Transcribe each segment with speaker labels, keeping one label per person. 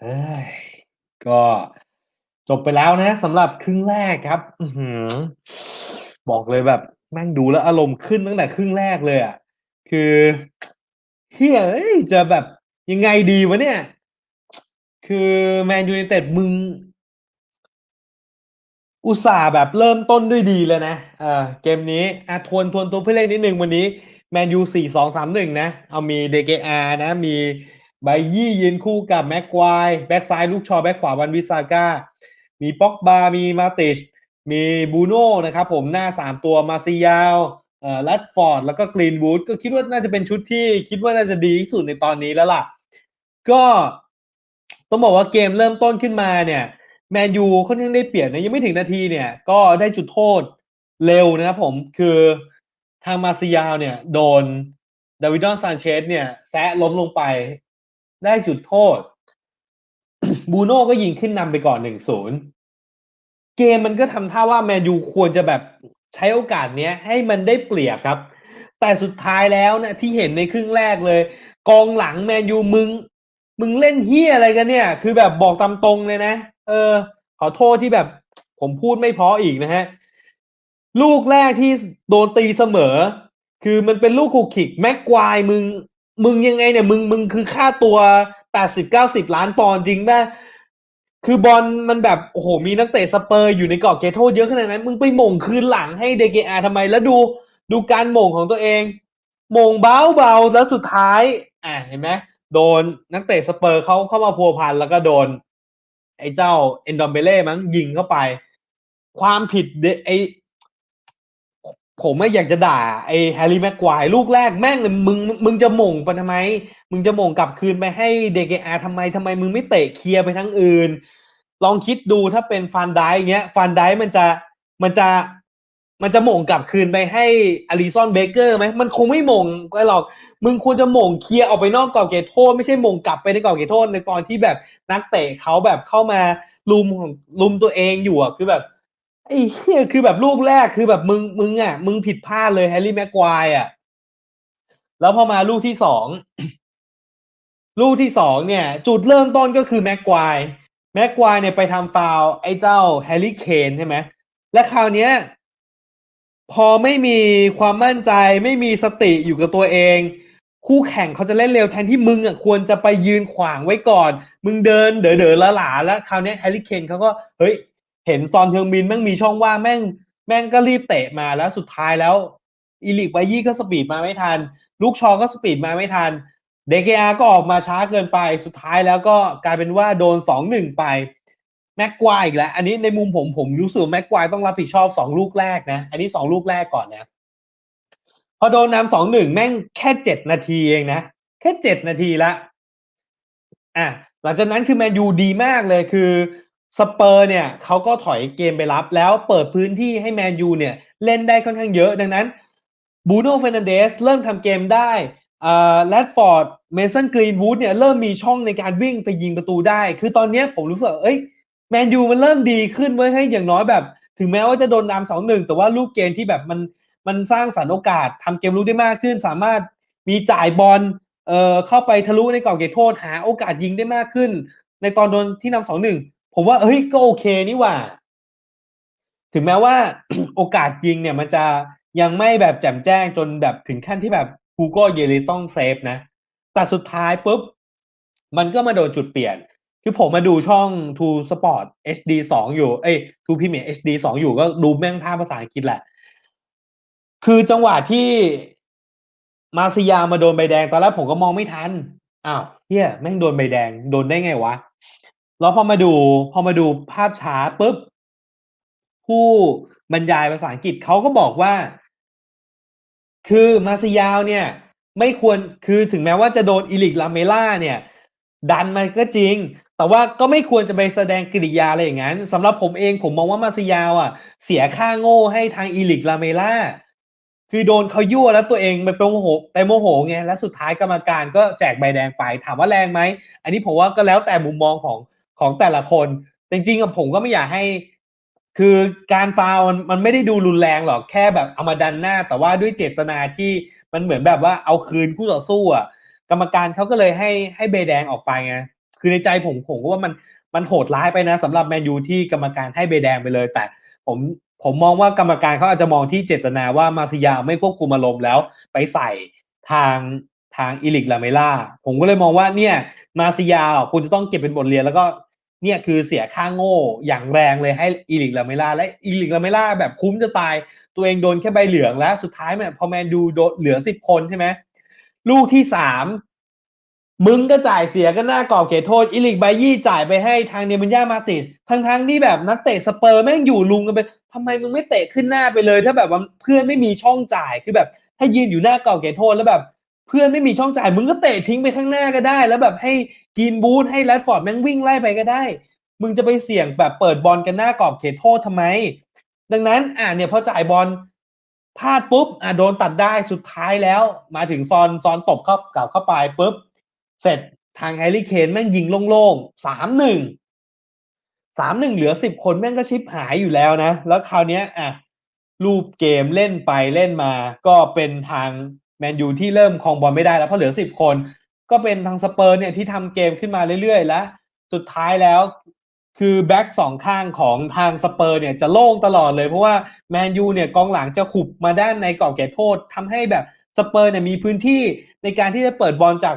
Speaker 1: เฮ้ยก็จบไปแล้วนะสำหรับครึ่งแรกครับอบอกเลยแบบแม่งดูแล้วอารมณ์ขึ้นตั้งแต่ครึ่งแรกเลยอะคือเฮียเอ้ยจะแบบยังไงดีวะเนี่ย คือแมนยูไนเต็ดมึง อุตส่าห์แบบเริ่มต้นด้วยดีเลยนะเออเกมนี้อะทวนทวนตัวผู้เล่นนิดนึงวันนี้ แมนยู4-2-3-1นะ เอามี DKR นะมี Bailly ยืนคู่กับ Maguire แบ็กซ้าย Luke Shaw แบ็กขวา Wan-Bissaka มี Pogba มี Matic มี Bruno นะครับผมหน้า 3 ตัว Martial เอ่อ Rashford แล้วก็ Greenwood ก็คิดว่าน่าจะเป็นชุดที่คิดว่าน่าจะดีที่สุดในตอนนี้แล้วล่ะ ก็ต้องบอกว่าเกมเริ่มต้นขึ้นมาเนี่ยแมนยูค่อนข้างได้เปรียบนะยังไม่ถึงนาทีเนี่ย ก็ได้จุดโทษเร็วนะครับผมคือทาง Martial เนี่ย โดน Davinson Sanchez เนี่ยแซะล้มลงไป ได้จุดโทษ Bruno ก็ยิงขึ้นนำไปก่อน1-0เกมมันก็ทำท่าว่าแมนยูควรจะแบบใช้โอกาสเนี้ย ให้มันได้เปรียบครับ แต่สุดท้ายแล้วเนี่ยที่เห็นในครึ่งแรกเลย กองหลังแมนยูมึง มึงเล่นเฮียอะไรกันเนี่ย คือแบบบอกตามตรงเลยนะ เออ ขอโทษที่แบบ ผมพูดไม่เพราะอีกนะฮะ ลูกแรกที่โดนตีเสมอ คือมันเป็นลูกคูคิกแม็กควายมึง มึงยังไงเนี่ย มึงมึงคือค่าตัว80-90ล้านปอนด์จริงป่ะคือบอลมันแบบ โอ้โห มีนักเตะสเปอร์อยู่ในกรอบเขตโทษเยอะขนาดนั้น มึงไปหม่งคืนหลังให้ DKR ทำไมแล้วดูดูการหม่งของตัวเอง หม่งเบาๆแล้วสุดท้าย อะเห็นไหมโดนนักเตะสเปอร์เขาเข้ามาพัวพันแล้วก็โดน ไอ้เจ้า Ndombele มั้งยิงเข้าไป ความผิดเดไอ้ ผมอะอยากจะด่าไอ้ Harry Maguire ลูกแรกแม่งเลยมึงมึงจะหม่งไปทำไม มึงจะหม่งกลับคืนไปให้ DKR ทำไมทำไมมึงไม่เตะเคลียร์ไปทางอื่น ลองคิดดูถ้าเป็น Van Dijk อย่างเงี้ย Van Dijk มันจะมันจะมันจะหม่งกลับคืนไปให้ Alisson Becker ไหมมันคงไม่หม่งไปหรอก มึงควรจะหม่งเคลียร์ออกไปนอกกรอบเขตโทษไม่ใช่หม่งกลับไปในกรอบเขตโทษในตอนที่แบบนักเตะเขาแบบเข้ามารุมของรุมตัวเองอยู่อะคือแบบ ไอ้เหี้ยคือแบบลูกแรกคือแบบมึงมึงอะ มึงผิดพลาดเลย Harry Maguire อะแล้วพอมาลูกที่2ลูกที่2เนี่ย จุดเริ่มต้นก็คือ Maguire Maguire เนี่ยไปทำฟาวไอ้เจ้า Harry Kane ใช่ไหมและคราวเนี้ย พอไม่มีความมั่นใจไม่มีสติอยู่กับตัวเอง คู่แข่งเขาจะเล่นเร็วแทนที่มึงอะควรจะไปยืนขวางไว้ก่อน มึงเดินเด๋อๆหลาแล้วคราวเนี้ย Harry Kane เขาก็เฮ้ย เห็น Son Heung-min แม่งมีช่องว่างแม่งแม่งก็รีบเตะมาแล้วสุดท้ายแล้ว Eric Bailly ก็สปีดมาไม่ทัน Luke Shaw ก็สปีดมาไม่ทัน DKR ก็ออกมาช้าเกินไปสุดท้ายแล้วก็กลายเป็นว่าโดน2-1ไป Maguire อีกแล้ว อันนี้ในมุมผมผมรู้สึกว่า Maguire ต้องรับผิดชอบ2ลูกแรกนะ อันนี้2ลูกแรกก่อนนะ พอโดนนำ2-1แม่งแค่7นาทีเองนะ แค่7นาทีล้วอ่าหลังจากนั้นคือแมนยูดีมากเลยคือ สเปอร์เนี่ยเขาก็ถอยเกมไปรับ แล้วเปิดพื้นที่ให้แมนยูเนี่ยเล่นได้ค่อนข้างเยอะดังนั้น Bruno Fernandes เริ่มทำเกมได้อ่า Rashford Mason Greenwood เนี่ยเริ่มมีช่องในการวิ่งไปยิงประตูได้ คือตอนนี้ผมรู้สึกว่าเฮ้ยแมนยูมันเริ่มดีขึ้นเว้ยเฮ้อย่างน้อยแบบ ถึงแม้ว่าจะโดนนำ2-1แต่ว่าลูกเกมที่แบบมันมันสร้างสรรค์โอกาสทำเกมรุกได้มากขึ้น สามารถมีจ่ายบอลเอ่อเข้าไปทะลุในกรอบเขตโทษหาโอกาสยิงได้มากขึ้น ในตอนโดนที่นำ2-1 ผมว่าเฮ้ยก็โอเคนี่หว่า ถึงแม้ว่าโอกาสยิงเนี่ยมันจะยังไม่แบบแจ่มแจ้งจนแบบถึงขั้นที่แบบ Hugo Lloris ต้องเซฟนะ แต่สุดท้ายปุ๊บ มันก็มาโดนจุดเปลี่ยน คือผมมาดูช่อง True Sport HD 2 อยู่ เอ๊ย True Premier HD 2 อยู่ก็ดูแม่งภาพภาษาอังกฤษแหละ คือจังหวะที่ Martial มาโดนใบแดง ตอนแรกผมก็มองไม่ทัน อ้าวเหี้ยแม่งโดนใบแดง โดนได้ไงวะ แล้วพอมาดูพอมาดูภาพช้าปุ๊บ ผู้บรรยายภาษาอังกฤษเขาก็บอกว่า คือ Martial เนี่ย ไม่ควรคือถึงแม้ว่าจะโดน Eric Lamela เนี่ย ดันมาก็จริง แต่ว่าก็ไม่ควรจะไปแสดงกิริยาอะไรอย่างงั้นสำหรับผมเองผมมองว่า Martial อะเสียค่าโง่ให้ทาง Eric Lamela คือโดนเขายั่วแล้วตัวเองไปโมโหไปโมโหไงแล้วสุดท้ายกรรมการก็แจกใบแดงไปถามว่าแรงไหม อันนี้ผมว่าก็แล้วแต่มุมมองของ ของแต่ละคน จริงๆอะผมก็ไม่อยากให้ คือการฟาวมันมันไม่ได้ดูรุนแรงหรอกแค่แบบเอามาดันหน้า แต่ว่าด้วยเจตนาที่มันเหมือนแบบว่าเอาคืนคู่ต่อสู้อะกรรมการเขาก็เลยให้ให้ใบแดงออกไปไงคือในใจผมผมก็ว่ามันมันโหดร้ายไปนะสำหรับแมนยูที่กรรมการให้ใบแดงไปเลย แต่ผมผมมองว่ากรรมการเขาอาจจะมองที่เจตนาว่ามาซิยาไม่ควบคุมอารมณ์แล้ว ไปใส่ทางทางอิลิกลาเมล่าผมก็เลยมองว่าเนี่ยมาซิยาคุณจะต้องเก็บเป็นบทเรียนแล้วก็ เนี่ยคือเสียค่าโง่อย่างแรงเลยให้อิลิกลาเมล่าและอิลิกลาเมล่าแบบคุ้มจะตาย ตัวเองโดนแค่ใบเหลืองแล้ว สุดท้ายเนี่ยพอแมนยูโดนเหลือสิบคนใช่ไหมลูกที่สามมึงก็จ่ายเสียก็น้ากรอบเขตโทษอิลิกไบยี่จ่ายไปให้ทางเนมันย่ามาติดทั้งทั้งที่แบบนักเตะสเปอร์แม่งอยู่ลุงกันไปทำไมมึงไม่เตะขึ้นหน้าไปเลย ถ้าแบบว่าเพื่อนไม่มีช่องจ่ายคือแบบ ถ้ายืนอยู่หน้ากรอบเขตโทษแล้วแบบ เพื่อนไม่มีช่องจ่าย มึงก็เตะทิ้งไปข้างหน้าก็ได้ แล้วแบบให้ กินบูธให้แรดฟอร์ดแม่งวิ่งไล่ไปก็ได้ มึงจะไปเสี่ยงแบบเปิดบอลกันหน้ากรอบเขตโทษทำไม ดังนั้นอ่าเนี่ยพอจ่ายบอลพลาดปุ๊บอ่าโดนตัดได้สุดท้ายแล้ว มาถึงซอนซอนตบเข้ากลับเข้าไปปุ๊บ เสร็จทางแฮร์รี่เคนแม่งยิงโล่งๆสามหนึ่งสามหนึ่งเหลือสิบคนแม่งก็ชิปหายอยู่แล้วนะ แล้วคราวเนี้ยอะรูปเกมเล่นไปเล่นมา ก็เป็นทางแมนยูที่เริ่มครองบอลไม่ได้แล้วเพราะเหลือสิบคน ก็เป็นทางสเปอร์เนี่ยที่ทำเกมขึ้นมาเรื่อยๆ แล้วสุดท้ายแล้ว คือแบ็กสองข้างของทางสเปอร์เนี่ยจะโล่งตลอดเลย เพราะว่าแมนยูเนี่ยกองหลังจะขุบมาด้านในกรอบเขตโทษทำให้แบบสเปอร์เนี่ยมีพื้นที่ในการที่จะเปิดบอลจาก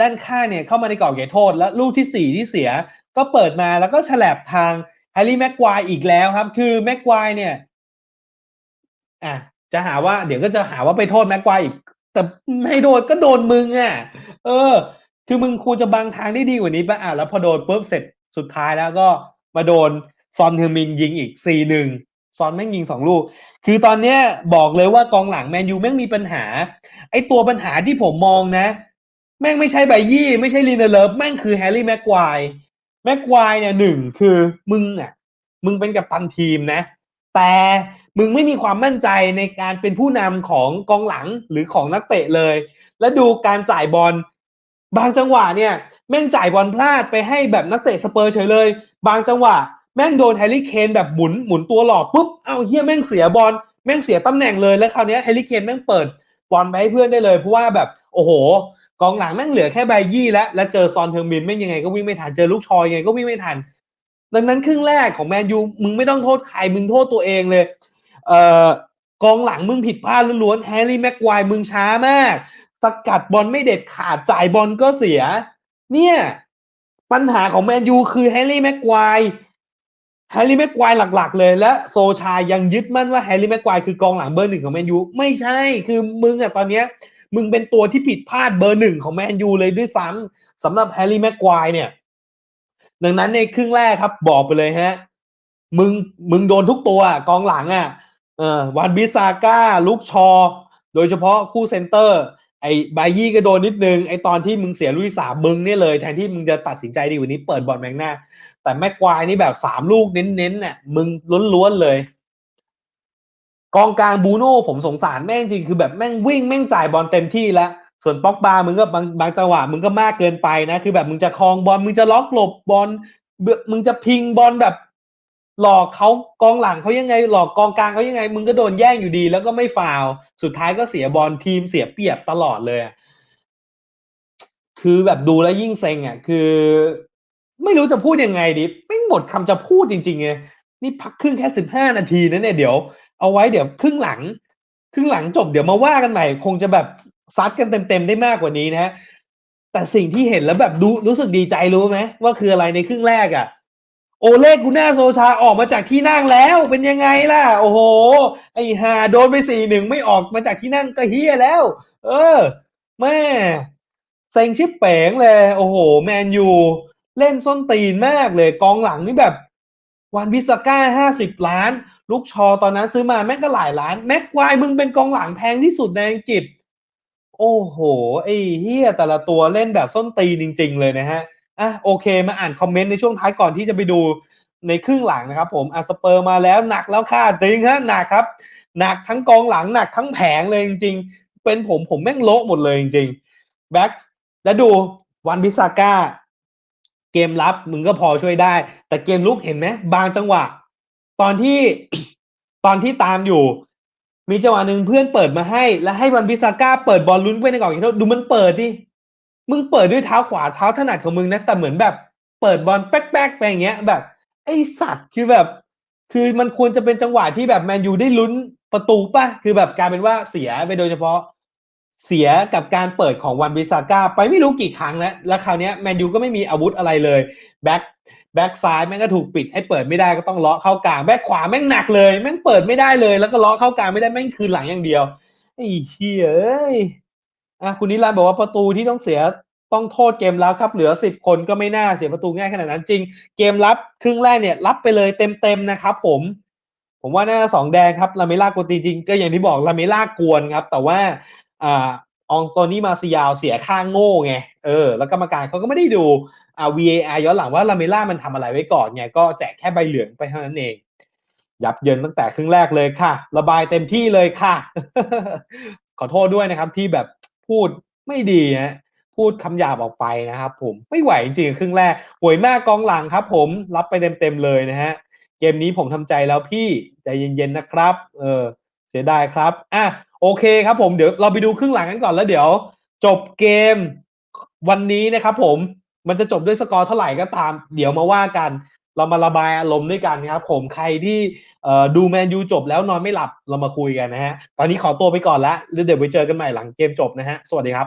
Speaker 1: ด้านข้างเนี่ยเข้ามาในกรอบเขตโทษ และลูกที่สี่ที่เสีย ก็เปิดมาแล้วก็ฉลับทางแฮร์รี่แม็กควายอีกแล้วครับ คือแม็กควายเนี่ยอะจะหาว่าเดี๋ยวก็จะหาว่าไปโทษแม็กควายอีก แต่ไม่โดนก็โดนมึงอะ เออ คือมึงควรจะบังทางได้ดีกว่านี้ป่ะอะแล้วพอโดนปุ๊บเสร็จสุดท้ายแล้วก็มาโดนซอนเฮอร์มินยิงอีกสี่หนึ่งซอนแม่งยิงสองลูก คือตอนเนี้ยบอกเลยว่ากองหลังแมนยูแม่งมีปัญหา ไอตัวปัญหาที่ผมมองนะ แม่งไม่ใช่ไบยี่ ไม่ใช่ลีนเลิฟแม่งคือแฮร์รี่แม็กควายแม็กควายเนี่ยหนึ่งคือมึงอะ มึงเป็นกัปตันทีมนะ แต่ มึงไม่มีความมั่นใจในการเป็นผู้นำของกองหลังหรือของนักเตะเลย แล้วดูการจ่ายบอลบางจังหวะเนี่ยแม่งจ่ายบอลพลาดไปให้แบบนักเตะสเปอร์เฉยเลย บางจังหวะ แม่งโดนแฮร์รี่เคนแบบหมุนหมุนตัวหลอกปุ๊บเอ้าเฮียแม่งเสียบอลแม่งเสียตำแหน่งเลยแล้วคราวนี้แฮร์รี่เคนแม่งเปิดบอลไปให้เพื่อนได้เลยเพราะว่าแบบโอ้โห กองหลังแม่งเหลือแค่ใบยี่แล้วแล้วเจอซอนเทอร์มินแม่งยังไงก็วิ่งไม่ทันเจอลูกชอยยังไงก็วิ่งไม่ทันดังนั้นครึ่งแรกของแมนยูมึงไม่ต้องโทษใครมึงโทษตัวเองเลย เอ่อกองหลังมึงผิดพลาดล้วนๆแฮร์รี่แม็กควายมึงช้ามาก สกัดบอลไม่เด็ดขาดจ่ายบอลก็เสีย เนี่ย ปัญหาของแมนยูคือแฮร์รี่แม็กควายแฮร์รี่แม็กควายหลัก ๆ เลย และโซชายังยึดมั่นว่าแฮร์รี่แม็กควายคือกองหลังเบอร์หนึ่งของแมนยูไม่ใช่คือมึงอะตอนเนี้ย มึงเป็นตัวที่ผิดพลาดเบอร์หนึ่งของแมนยูเลยด้วยซ้ำสำหรับแฮร์รี่แม็กควายเนี่ย ดังนั้นในครึ่งแรกครับ บอกไปเลยฮะ มึงมึงโดนทุกตัวกองหลังอะ เออวันบิซาก้าลุกชอ โดยเฉพาะคู่เซนเตอร์ ไอ้บายี่ก็โดนนิดนึง ไอ้ตอนที่มึงเสียลุยสามมึงเนี่ยเลย แทนที่มึงจะตัดสินใจดีกว่านี้เปิดบอลแมงหน้า แต่แม็กควายนี่แบบสามลูกเน้นๆเนี่ยมึงล้วนๆเลย กองกลางบูโน่ผมสงสารแม่งจริงคือแบบแม่งวิ่งแม่งจ่ายบอลเต็มที่แล้วส่วนป็อกบามึงก็บางบางจังหวะมึงก็มากเกินไปนะ คือแบบมึงจะคลองบอลมึงจะล็อกหลบบอลมึงจะพิงบอลแบบ หลอกเขากองหลังเขายังไง หลอกกองกลางเขายังไง มึงก็โดนแย่งอยู่ดี แล้วก็ไม่ฟาวสุดท้ายก็เสียบอลทีมเสียเปรียบตลอดเลยคือแบบดูแล้วยิ่งเซ็งอะ คือ ไม่รู้จะพูดยังไงดิไม่หมดคำจะพูดจริงๆไงนี่พักครึ่งแค่สิบห้านาทีนะเนี่ยเดี๋ยวเอาไว้เดี๋ยวครึ่งหลัง ครึ่งหลังจบเดี๋ยวมาว่ากันใหม่ คงจะแบบซัดกันเต็มๆได้มากกว่านี้นะฮะแต่สิ่งที่เห็นแล้วแบบดูรู้สึกดีใจรู้ไหมว่าคืออะไรในครึ่งแรกอะ่ะ โอเล่กูน่าโซชาออกมาจากที่นั่งแล้วเป็นยังไงล่ะ โอ้โห ไอ้ฮาโดนไปสี่หนึ่งไม่ออกมาจากที่นั่งก็เฮียแล้ว เออแม่เซ็งชิปเป๋งเลย โอ้โห แมนยู เล่นส้นตีนมากเลย กองหลังนี่แบบ วันบิสก้าห้าสิบล้าน ลูกชอตอนนั้นซื้อมาแม่งก็หลายล้าน แม็กควายมึงเป็นกองหลังแพงที่สุดในอังกฤษ โอ้โห ไอ้เฮียแต่ละตัวเล่นแบบส้นตีนจริง ๆ เลยนะฮะ อะโอเคมาอ่านคอมเมนต์ในช่วงท้ายก่อนที่จะไปดูในครึ่งหลังนะครับ ผมอะสเปอร์มาแล้วหนักแล้วค่ะจริงฮะหนักครับ หนักทั้งกองหลังหนักทั้งแผงเลยจริง ๆ เป็นผมผมแม่งโละหมดเลยจริงๆแบ็กแล้วดูวันบิซาก้าเกมรับมึงก็พอช่วยได้ แต่เกมลุกเห็นไหมบางจังหวะ ตอนที่ตอนที่ตามอยู่ มีจังหวะหนึ่งเพื่อนเปิดมาให้ แล้วให้วันบิซาก้าเปิดบอลลุ้นไปในกรอบเขตโทษดูมันเปิดดิ มึงเปิดด้วยเท้าขวาเท้าถนัดของมึงนะ แต่เหมือนแบบเปิดบอลแป๊กๆไปอย่างเงี้ย แบบ ไอสัตว์คือแบบ คือมันควรจะเป็นจังหวะที่แบบแมนยูได้ลุ้นประตูป่ะ คือแบบกลายเป็นว่าเสียไปโดยเฉพาะเสียกับการเปิดของวันบิซาก้าไปไม่รู้กี่ครั้งแล้ว แล้วคราวเนี้ยแมนยูก็ไม่มีอาวุธอะไรเลยแบ็คแบ็คซ้ายแม่งก็ถูกปิดให้เปิดไม่ได้ก็ต้องเลาะเข้ากลางแบ็คขวาแม่งหนักเลยแม่งเปิดไม่ได้เลย แล้วก็เลาะเข้ากลางไม่ได้แม่งคืนหลังอย่างเดียวไอ้เหี้ยเอ้ย อะคุณนิรันดร์บอกว่าประตูที่ต้องเสียต้องโทษเกมรับครับ เหลือสิบคนก็ไม่น่าเสียประตูง่ายขนาดนั้นจริง เกมรับครึ่งแรกเนี่ยรับไปเลยเต็มๆนะครับผม ผมว่าน่าจะสองแดงครับลาเมล่ากวนจริง ก็อย่างที่บอกลาเมล่ากวนครับ แต่ว่าอ่าอองโตนี่มาซิยาวเสียค่างโง่ไงเออแล้วกรรมการเขาก็ไม่ได้ดูอ่า VAR ย้อนหลังว่าลาเมล่ามันทำอะไรไว้ก่อนไงก็แจกแค่ใบเหลืองไปเท่านั้นเองยับเยินตั้งแต่ครึ่งแรกเลยค่ะ ระบายเต็มที่เลยค่ะ ขอโทษด้วยนะครับที่แบบ พูดไม่ดีฮะพูดคำหยาบออกไปนะครับผมไม่ไหวจริงๆครึ่งแรกห่วยมากกองหลังครับ ผมรับไปเต็มๆเลยนะฮะเกมนี้ผมทำใจแล้วพี่ใจเย็นๆนะครับ เออเสียดายครับอะโอเคครับผมเดี๋ยวเราไปดูครึ่งหลังกันก่อนแล้วเดี๋ยว จบเกมวันนี้นะครับผมมันจะจบด้วยสกอร์เท่าไหร่ก็ตาม เดี๋ยวมาว่ากัน เรามาระบายอารมณ์ด้วยกันครับผมใครที่ดูแมนยูจบแล้วนอนไม่หลับเรามาคุยกันนะฮะ ตอนนี้ขอตัวไปก่อนละแล้วเดี๋ยวไปเจอกันใหม่หลังเกมจบนะฮะ สวัสดีครับ